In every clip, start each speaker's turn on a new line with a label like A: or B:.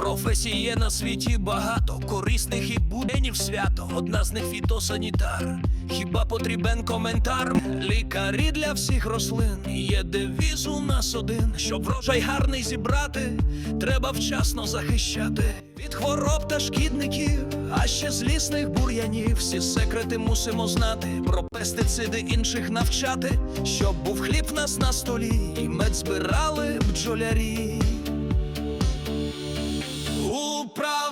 A: Професій є на світі багато, корисних і буденів свято. Одна з них фітосанітар. Хіба потрібен коментар? Лікарі для всіх рослин. Є девіз у нас один. Щоб врожай гарний зібрати, треба вчасно захищати. Від хвороб та шкідників, а ще злісних бур'янів. Всі секрети мусимо знати. Про пестициди інших навчати, щоб був хліб в нас на столі, і мед збирали бджолярі. Управління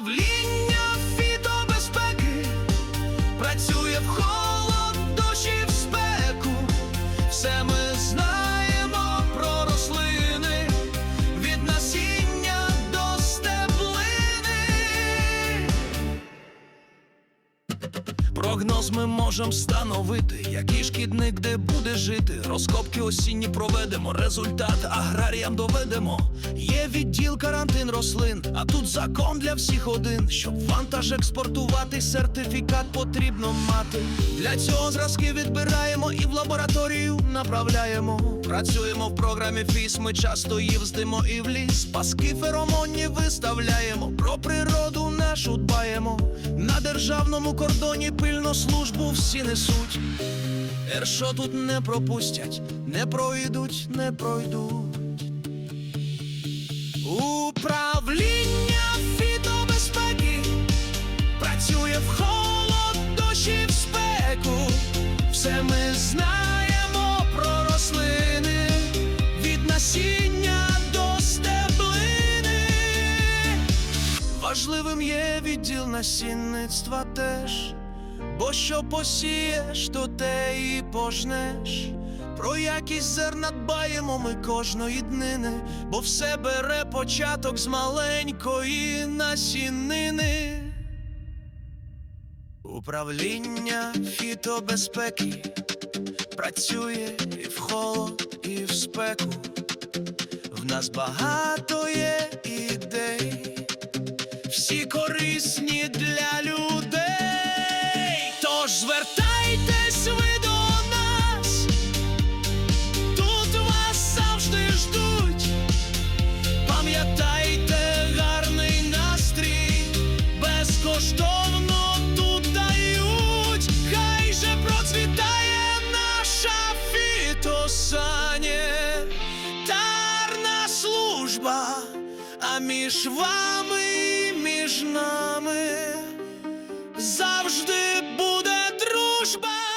A: Прогноз ми можемо встановити, який шкідник де буде жити. Розкопки осінні проведемо, результат аграріям доведемо. Є відділ карантин рослин, а тут закон для всіх один. Щоб вантаж експортувати, сертифікат потрібно мати. Для цього зразки відбираємо і в лабораторію направляємо. Працюємо в програмі ФІС, ми часто їздимо і в ліс. Паски феромонні виставляємо, про природу нашу дбаємо. На державному кордоні пильно службу всі несуть. Ершо тут не пропустять, не пройдуть, не пройдуть. Управління фітобезпеки працює в холод, дощ і в спеку. Все ми знаємо про рослини від насіння до стеблини. Важливим є відділ насінництва теж, бо що посієш, то те і пожнеш. Про якість зерна дбаємо ми кожної днини, бо все бере початок з маленької насінини. Управління фітобезпеки працює і в холод, і в спеку. В нас багато є всі корисні для людей. Тож звертайтесь ви до нас, тут вас завжди ждуть. Пам'ятайте гарний настрій, безкоштовно тут дають, хай же процвітає наша фітосанітарна служба, а між вами між нами завжди буде дружба.